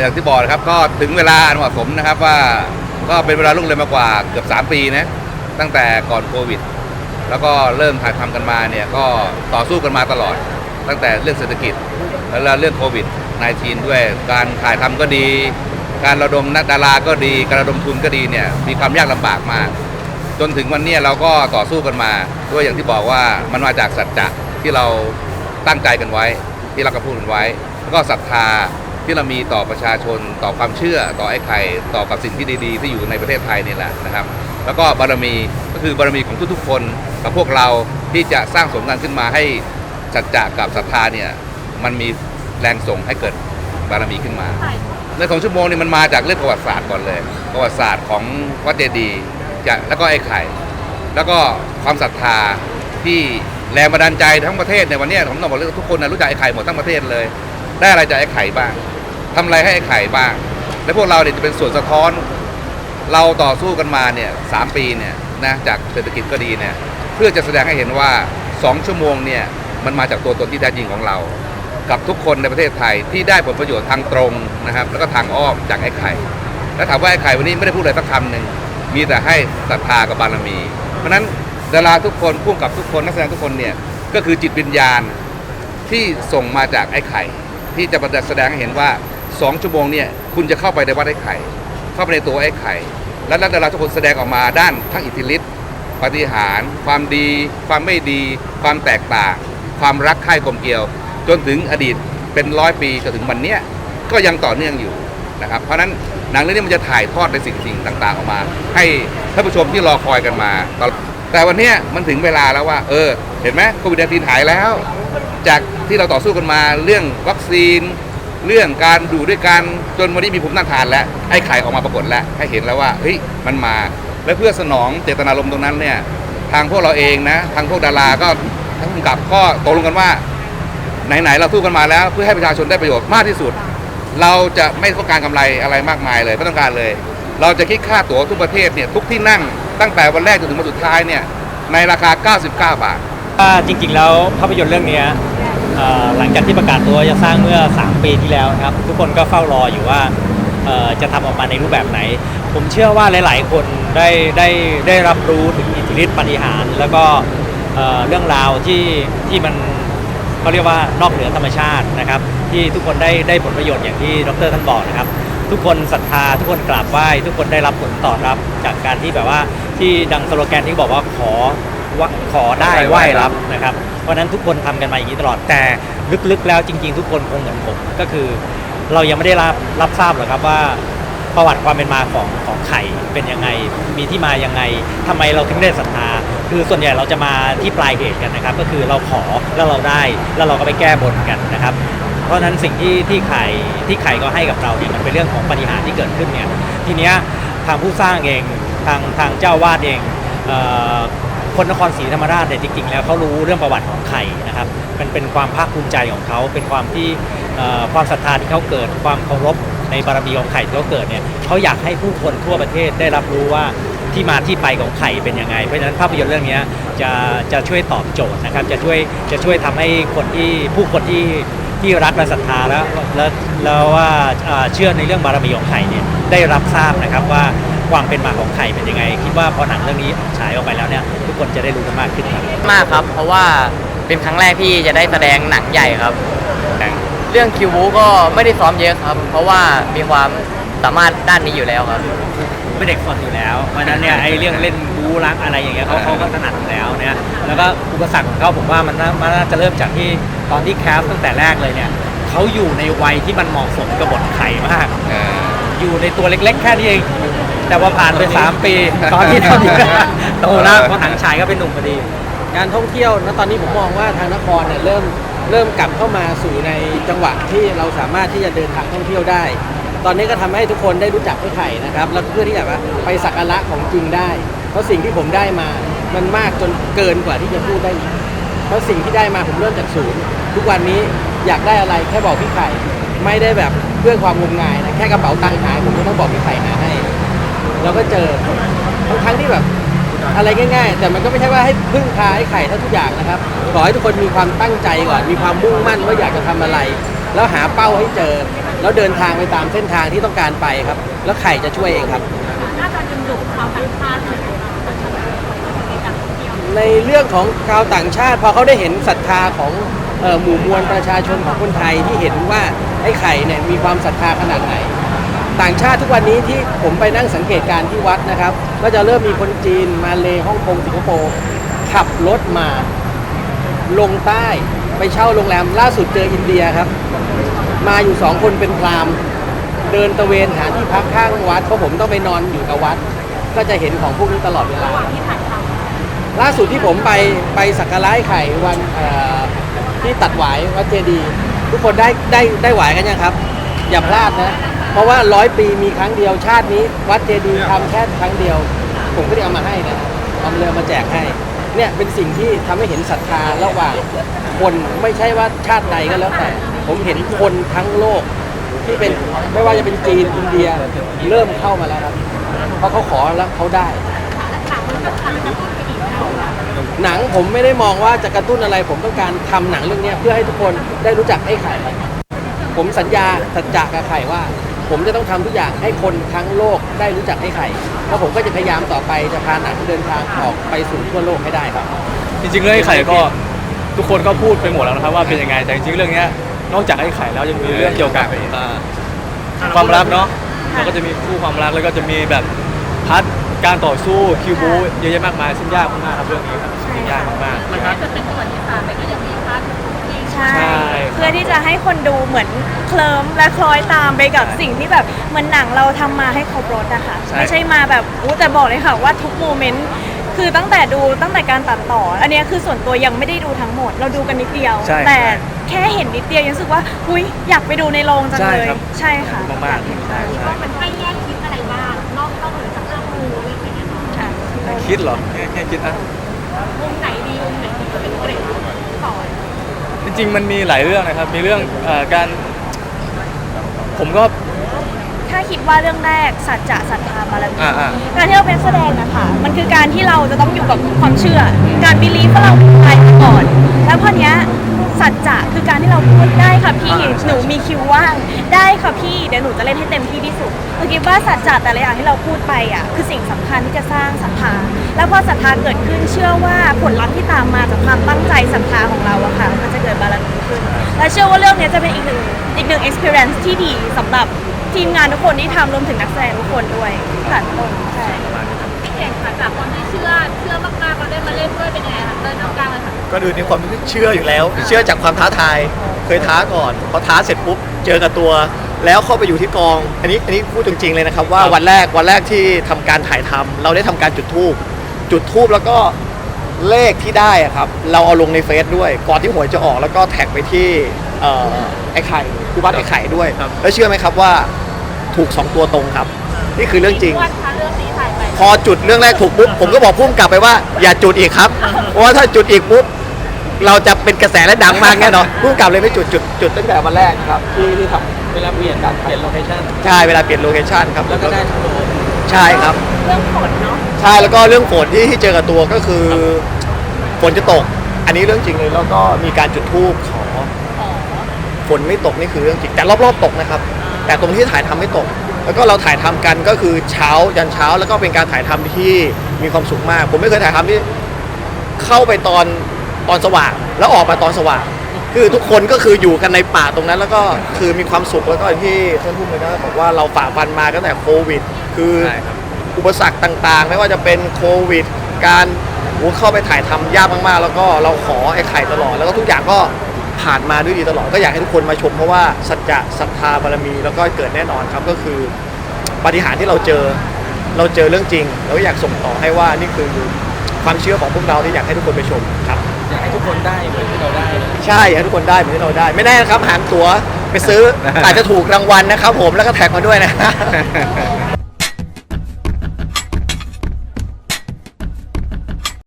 อย่างที่บอกนะครับก็ถึงเวลาอันเหมาะสมนะครับว่าก็เป็นเวลาล่วงเลยมากว่าเกือบ 3 ปีนะตั้งแต่ก่อนโควิด แล้วก็เริ่มถ่ายทำกันมาเนี่ยก็ต่อสู้กันมาตลอด ตั้งแต่เรื่องเศรษฐกิจแล้วเรื่องโควิด -19 ด้วยการถ่ายทำก็ดี การระดมนักดาราก็ดี การระดมทุนก็ดีเนี่ยมีความยากลำบากมาก จนถึงวันนี้เราก็ต่อสู้กันมาด้วยอย่างที่บอกว่ามันมาจากสัจจะที่เราตั้งใจกันไว้ ที่เราก็พูดกันไว้ แล้วก็ศรัทธา ที่เรามีต่อประชาชนต่อความเชื่อต่อไอ้ไข่ต่อกับสิ่งที่ดีๆ ที่อยู่ในประเทศไทยนี่แหละนะครับ แล้วก็บารมีก็คือบารมีของทุกๆคนกับพวกเราที่จะสร้างสมกันขึ้นมาให้สัจจะกับศรัทธาเนี่ยมันมีแรงส่งให้เกิดบารมีขึ้นมาในสองชั่วโมงนี่มันมาจากเรื่องประวัติศาสตร์ก่อนเลย ประวัติศาสตร์ของวัดเจดีย์จะแล้วก็ไอ้ไข่ แล้วก็ความศรัทธาที่แรงบันดาลใจทั้งประเทศในวันนี้ผมต้องบอกเลยว่าทุกคนนะรู้จักไอ้ไข่หมดทั้งประเทศเลย ได้อะไรจากไอ้ไข่บ้าง ทำอะไรให้ไอ้ไข่บ้าง และพวกเราเนี่ยจะเป็นส่วนสะท้อน เราต่อสู้กันมาเนี่ยสามปีเนี่ยนะจากเศรษฐกิจก็ดีเนี่ยเพื่อจะแสดงให้เห็นว่าสองชั่วโมงเนี่ยมันมาจากตัวตนที่แท้จริงของเรา กับทุกคนในประเทศไทยที่ได้ผลประโยชน์ทางตรงนะครับ แล้วก็ทางอ้อมจากไอ้ไข่ แล้วถามว่าไอ้ไข่วันนี้ไม่ได้พูดอะไรสักคำหนึ่งมีแต่ให้ศรัทธากับบารมี เพราะฉะนั้นดาราทุกคนพุ่กับทุกคนนักแสดงทุกคนเนี่ยก็คือจิตวิญญาณที่ส่งมาจากไอ้ไข่ ที่จะมาแสดงให้เห็นว่า สองชั่วโมงเนี่ยคุณจะเข้าไปในวัดไอ้ไข่ เข้าไปในตัวไอ้ไข่ และนักดาราทุกคนแสดงออกมาด้านทั้งอิทธิฤทธิ์ปฏิหาร ความดี ความไม่ดี ความแตกต่าง ความรักใคร่กลมเกลียว จนถึงอดีตเป็นร้อยปีจนถึงวันเนี้ยก็ยังต่อเนื่องอยู่นะครับ เพราะฉะนั้นหนังเรื่องนี้มันจะถ่ายทอดในสิ่งสิ่งต่าง ๆ ออกมา ให้ท่านผู้ชมที่รอคอยกันมาตลอดแต่วันเนี้ยมันถึงเวลาแล้วว่า เออ เห็นไหมโควิด19หายแล้ว จากที่เราต่อสู้กันมาเรื่องวัคซีน เรื่องการดูด้วยกันจนวันนี้มีภูมิต้านทานแล้วไอ้ไข่ออกมาปรากฏแล้วให้เห็นแล้วว่าเฮ้ยมันมา และเพื่อสนองเจตนารมณ์ตรงนั้นเนี่ยทางพวกเราเองนะทางพวกดาราก็ทั้งผู้กับก็ตกลงกันว่าไหนๆเราสู้กันมาแล้ว เพื่อให้ประชาชนได้ประโยชน์มากที่สุด เราจะไม่ต้องการกำไรอะไรมากมายเลยไม่ต้องการเลย เราจะคิดค่าตั๋วทุกประเทศเนี่ยทุกที่นั่งตั้งแต่วันแรกจนถึงวันสุดท้ายเนี่ยในราคา 99 บาทว่าจริง ๆ แล้วภาพยนตร์เรื่องนี้ หลังจากที่ประกาศตัวจะสร้างเมื่อ 3 ปีที่แล้วนะครับ ทุกคนก็เฝ้ารออยู่ว่าจะทำออกมาในรูปแบบไหน ผมเชื่อว่าหลาย ๆ คนได้ได้ได้รับรู้ถึงอิทธิฤทธิปฏิหาร แล้วก็เเรื่องราวที่ที่มันเขาเรียกว่านอกเหนือธรรมชาตินะครับ ที่ทุกคนได้ได้ผลประโยชน์อย่างที่ดรท่านบอกนะครับ ทุกคนศรัทธา ทุกคนกราบไหว้ ทุกคนได้รับผลตอบรับจากการที่แบบว่าที่ดังสโลแกนที่บอกว่าขอว่าขอได้ไหว้รับนะครับ ราะนั้นทุกคนทำกันมาอย่างนี้ตลอดแต่ลึกๆแล้วจริง ๆ ทุกคนคงเหมือนผมก็คือ เรายังไม่ได้รับรับทราบหรอกครับว่าประวัติความเป็นมาของของไข่เป็นยังไง มีที่มายังไงทำไมเราถึงได้ศรัทธา คือส่วนใหญ่เราจะมาที่ปลายเหตุกันนะครับ ก็คือเราขอแล้วเราได้แล้วเราก็ไปแก้บนกันนะครับ เพราะฉะนั้นสิ่งที่ที่ไข่ที่ไข่ก็ให้กับเราเนี่ยมันเป็นเรื่องของปฏิหารย์ที่เกิดขึ้นเนี่ยทีเนี้ยทางผู้สร้างเองทางทางเจ้าวาดเองเคนนครศรีธรรมราชเนี่ยจริงๆ แล้วเขารู้เรื่องประวัติของไข่นะครับมันเป็นความภาคภูมิใจของเขาเป็นความที่ความศรัทธาที่เขาเกิดความเคารพในบารมีของไข่ที่เขาเกิดเนี่ยเขาอยากให้ผู้คนทั่วประเทศได้รับรู้ว่าที่มาที่ไปของไข่เป็นยังไง เพราะฉะนั้นภาพยนตร์เรื่องนี้จะจะช่วยตอบโจทย์นะครับ จะช่วยจะช่วยทำให้คนที่ผู้คนที่ที่รักและศรัทธาแล้วแล้วแล้วว่าเชื่อในเรื่องบารมีของไข่เนี่ยได้รับทราบนะครับว่า ความเป็นมาของไข่เป็นยังไง คิดว่าพอหนังเรื่องนี้ฉายออกไปแล้วเนี่ยทุกคนจะได้รู้กันมากขึ้นครับมากครับ เพราะว่าเป็นครั้งแรกที่จะได้แสดงหนังใหญ่ครับ เรื่องคิวบูก็ไม่ได้ซ้อมเยอะครับ เพราะว่ามีความสามารถด้านนี้อยู่แล้วครับ เป็นเด็กสดอยู่แล้ว เพราะฉะนั้นเนี่ยไอ้เรื่องเล่นบูรักอะไรอย่างเงี้ยเขาเขาก็ถนัดอยู่แล้วเนี่ยแล้วก็อุปสรรคของเขาผมว่ามันน่ามันน่าจะเริ่มจากที่ตอนที่แคสตั้งแต่แรกเลยเนี่ยเขาอยู่ในวัยที่มันเหมาะสมกับบทไข่มาก อยู่ในตัวเล็กๆ แค่นี้เอง แต่ว่าผ่านไป 3 ปี ตอนที่ตอนนี้โตแล้วพอหนังฉายก็เป็นหนุ่มพอดี การท่องเที่ยวณตอนนี้ผมมองว่าทางนครเนี่ยเริ่มเริ่มกลับเข้ามาสู่ในจังหวะที่เราสามารถที่จะเดินทางท่องเที่ยวได้ ตอนนี้ก็ทำให้ทุกคนได้รู้จักไอ้ไข่นะครับ แล้วเพื่อที่จะว่าไปสักการะของจริงได้ เพราะสิ่งที่ผมได้มา มันมากจนเกินกว่าที่จะพูดได้อีก เพราะสิ่งที่ได้มาผมเริ่มจากศูนย์ ทุกวันนี้อยากได้อะไรแค่บอกพี่ไข่ ไม่ได้แบบเพื่อความงมงายนะแค่กระเป๋าตังค์หายผมก็ต้องบอกพี่ไข่หาให้เราก็เจอทั้งทั้งที่แบบอะไรง่าย ๆ แต่มันก็ไม่ใช่ว่าให้พึ่งพาไอ้ไข่เท่าทุกอย่างนะครับขอให้ทุกคนมีความตั้งใจก่อนมีความมุ่งมั่นว่าอยากจะทำอะไร แล้วหาเป้าให้เจอ แล้วเดินทางไปตามเส้นทางที่ต้องการไปครับ แล้วไข่จะช่วยเองครับน่าจะดึงดูดชาวต่างชาติเลยในการท่องเที่ยวในเรื่องของชาวต่างชาติพอเขาได้เห็นศรัทธาของเอ่อ หมู่มวลประชาชนของคนไทยที่เห็นว่าไอ้ไข่เนี่ยมีความศรัทธาขนาดไหน ต่างชาติทุกวันนี้ที่ผมไปนั่งสังเกตการที่วัดนะครับ ก็จะเริ่มมีคนจีนมาเลฮ่องกงสิงคโปร์ขับรถมาลงใต้ไปเช่าโรงแรมล่าสุดเจออินเดียครับ มาอยู่สองคนเป็นพราหมณ์เดินตะเวนหาที่พักข้างวัดเพราะผมต้องไปนอนอยู่กับวัด ก็จะเห็นของพวกนี้ตลอดเวลาล่าสุดที่ผมไปไปสักการะไข่วันอ ที่ตัดหวายวัดเจดีย์ทุกคนได้ได้ได้หวายกันยังครับ อย่าพลาดนะ เพราะว่าร้อยปีมีครั้งเดียวชาตินี้ วัดเจดีย์ทำแค่ครั้งเดียว ผมก็ได้เอามาให้นะเอาเรือมาแจกให้ เนี่ยเป็นสิ่งที่ทำให้เห็นศรัทธาระหว่างคนไม่ใช่ว่าชาติใดก็แล้วแต่ ผมเห็นคนทั้งโลกที่เป็นไม่ว่าจะเป็นจีนอินเดียเริ่มเข้ามาแล้วครับ เพราะเขาขอแล้วเขาได้ำ หนังผมไม่ได้มองว่าจะกระตุ้นอะไร ผมต้องการทำหนังเรื่องนี้เพื่อให้ทุกคนได้รู้จักไอ้ไข่ ผมสัญญาสัจจะกับไข่ว่า ผมจะต้องทำทุกอย่างให้คนทั้งโลกได้รู้จักไอ้ไข่แล้วผมก็จะพยายามต่อไปจะพาหนังเดินทางออกไปสู่ทั่วโลกให้ได้ครับ จริงๆเรื่องไอ้ไข่ก็ทุกคนก็พูดไปหมดแล้วนะครับว่าเป็นยังไงแต่จริงๆเรื่องนี้นอกจากไอ้ไข่แล้วยังมีเรื่องเกี่ยวกับความรักเนาะแล้วก็จะมีคู่ความรักแล้วก็จะมีแบบพัด การต่อสู้คิวบูเยอะแยะมากมายซึ่งยากมากๆครับเรื่องนี้ครับซึ่งยากมากๆมันแม้จะเป็นประวัติศาสตร์แต่ก็ยังมีพาร์ทที่ใช่ ใช่เพื่อที่จะให้คนดูเหมือนเคลิ้มและคล้อยตามไปกับสิ่งที่แบบเหมือนหนังเราทำมาให้ครบรถอะค่ะใช่ ไม่ใช่มาแบบอู้แต่บอกเลยค่ะว่าทุกโมเมนต์คือตั้งแต่ดูตั้งแต่การตัดต่อ อันเนี้ยคือส่วนตัวยังไม่ได้ดูทั้งหมด เราดูกันนิดเดียว ใช่แต่แค่เห็นนิดเดียวยังรู้สึกว่าหุยอยากไปดูในโรงจังใช่เลย ครับใช่ค่ะ มากๆใช่ใช่ว่ามันให้แยกคิด คิดเหรอแค่แค่คิดนะมุมไหนดีมุมไหนดีก็เป็นเกรดสอนจริงๆมันมีหลายเรื่องนะครับ มีเรื่องเอ่อการ ผมก็ ถ้าคิดว่าเรื่องแรกสัจจะศรัทธาบารมีอ่าอ่าการที่เราเป็นแสดงนะคะมันคือการที่เราจะต้องอยู่กับความเชื่อ การบิลีฟว่าเราเป็นใครมาก่อน แล้วพอเนี้ย สัจจะคือการที่เราพูดได้ค่ะพี่หนูมีคิวว่างได้ค่ะพี่เดี๋ยวหนูจะเล่นให้เต็มที่ที่สุดหนูคิดว่าสัจจะแต่ละอย่างที่เราพูดไปอะคือสิ่งสำคัญที่จะสร้างศรัทธาแล้วพอศรัทธาเกิดขึ้นเชื่อว่าผลลัพธ์ที่ตามมาจากความตั้งใจศรัทธาของเราอะค่ะ มันจะเกิดบารมีขึ้น และเชื่อว่าเรื่องเนี้ยจะเป็นอีกหนึ่งอีกหนึ่ง experience ที่ดีสำหรับทีมงานทุกคนที่ทำรวมถึงนักแสดงทุกคนด้วยค่ะทุกคน กลางเลยค่ะก็ดูในความเชื่ออยู่แล้ว เชื่อจากความท้าทาย เคยท้าก่อนพอท้าเสร็จปุ๊บเจอกับตัว แล้วเข้าไปอยู่ที่กอง อันนี้อันนี้พูดจริงๆเลยนะครับ ว่าวันแรกวันแรกที่ทำการถ่ายทำเราได้ทำการจุดทูบจุดทูบแล้วก็เลขที่ได้อะครับ เราเอาลงในเฟซด้วยก่อนที่หวยจะออกแล้วก็แท็กไปที่เอ่อไอ้ไข่คือบ้านไอ้ไข่ด้วยแล้วเชื่อไหมครับว่าถูกสองตัวตรงครับ นี่คือเรื่องจริง วันคะเรื่องนี้ถ่ายไปพอจุดเรื่องแรกถูกปุ๊บผมก็บอกพุ่มกลับไปว่าอย่าจุดอีกครับ เพราะว่าถ้าจุดอีกปุ๊บ เราจะเป็นกระแสและดังมากแน่นอนพุ่มกลับเลยไม่จุดจุดจุดตั้งแต่วันแรกครับที่ที่ทเวลาเปลี่ยนการเปลี่ยนโลเคชั่นำใช่เวลาเปลี่ยนโลเคชันครับแล้วก็ได้ทั้งโลใช่ครับ เรื่องฝนเนาะใช่แล้วก็เรื่องฝนที่ที่เจอกับตัวก็คือฝนจะตก อันนี้เรื่องจริงเลยแล้วก็มีการจุดธูปขอฝนไม่ตกนี่คือเรื่องจริงแต่รอบๆตกนะครับ แต่ตรงที่ถ่ายทำไม่ตก แล้วก็เราถ่ายทำกันก็คือเช้ายันเช้าแล้วก็เป็นการถ่ายทำที่มีความสุขมาก ผมไม่เคยถ่ายทำที่เข้าไปตอน ตอนสว่าง แล้วออกมาตอนสว่าง คือทุกคนก็คืออยู่กันในป่าตรงนั้น แล้วก็คือมีความสุขแล้วก็อย่างที่ท่านผู้บริหารบอกว่าเราฝ่าฟันมาตั้งแต่โควิด คือใช่ครับ อุปสรรคต่างๆ ไม่ว่าจะเป็นโควิด การโอ้เข้าไปถ่ายทำยากมากๆ แล้วก็เราขอไอ้ไข่ตลอด แล้วก็ทุกอย่างก็ผ่านมาด้วยดีตลอดก็อยากให้ทุกคนมาชมเพราะว่าสัจจะศรัทธาบารมีแล้วก็เกิดแน่นอนครับก็คือ ปาฏิหารย์ที่เราเจอเราเจอเรื่องจริง เราก็อยากส่งต่อให้ว่านี่คือความเชื่อของพวกเราที่อยากให้ทุกคนไปชมครับ อยากให้ทุกคนได้เหมือนที่เราได้ใช่อยากให้ทุกคนได้เหมือนที่เราได้ ไม่แน่นะครับหางตั๋วไปซื้ออาจจะถูกรางวัลนะครับผมแล้วก็แท็กมาด้วยนะ